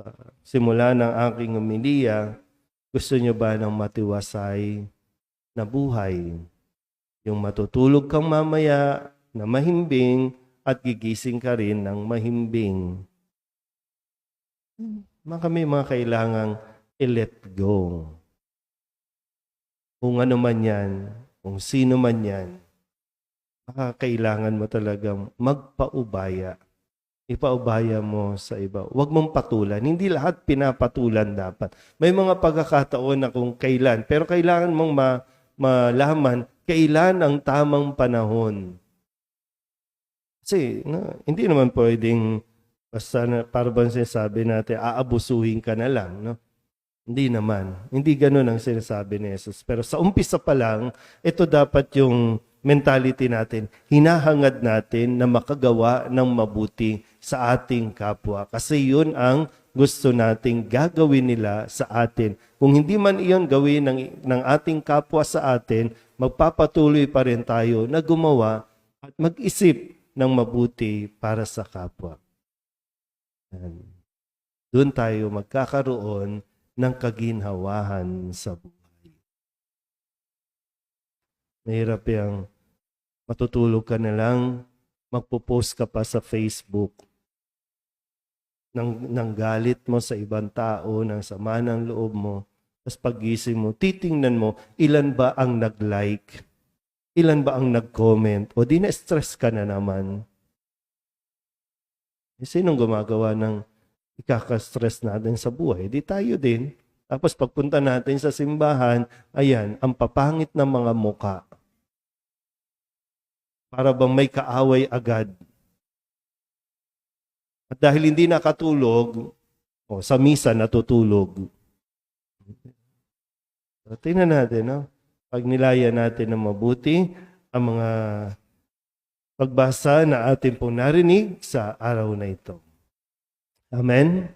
uh, simula ng aking umiliya, gusto niyo ba ng matiwasay na buhay? Yung matutulog kang mamaya na mahimbing at gigising ka rin ng mahimbing. Mga kami mga kailangang i-let go. Kung ano man yan, kung sino man yan, baka kailangan mo talagang magpaubaya. Ipaubaya mo sa iba. Huwag mong patulan. Hindi lahat pinapatulan dapat. May mga pagkakataon na kung kailan. Pero kailangan mong ma- malaman kailan ang tamang panahon. Kasi no, hindi naman pwedeng basta na, para bang sinasabi natin, aabusuhin ka na lang. No? Hindi naman. Hindi ganun ang sinasabi ni Jesus. Pero sa umpisa pa lang, ito dapat yung mentality natin. Hinahangad natin na makagawa ng mabuti sa ating kapwa. Kasi yun ang gusto nating gagawin nila sa atin. Kung hindi man iyon gawin ng, ng ating kapwa sa atin, magpapatuloy pa rin tayo na gumawa at mag-isip ng mabuti para sa kapwa. Yan. Doon tayo magkakaroon ng kaginhawahan sa buhay. Mahirap yung matutulog ka na lang, magpo-post ka pa sa Facebook ng, ng galit mo sa ibang tao, ng sama ng loob mo. Tapos pagising mo, titingnan mo, ilan ba ang nag-like? Ilan ba ang nag-comment? O di na-stress ka na naman. Eh, sinong gumagawa ng ikaka-stress natin sa buhay? Di tayo din. Tapos pagpunta natin sa simbahan, ayan, ang papangit ng mga muka. Para bang may kaaway agad. At dahil hindi nakatulog, o sa misa natutulog. So, tingnan natin, no? Pag nilaya natin ng mabuti ang mga pagbasa na ating pong narinig sa araw na ito. Amen?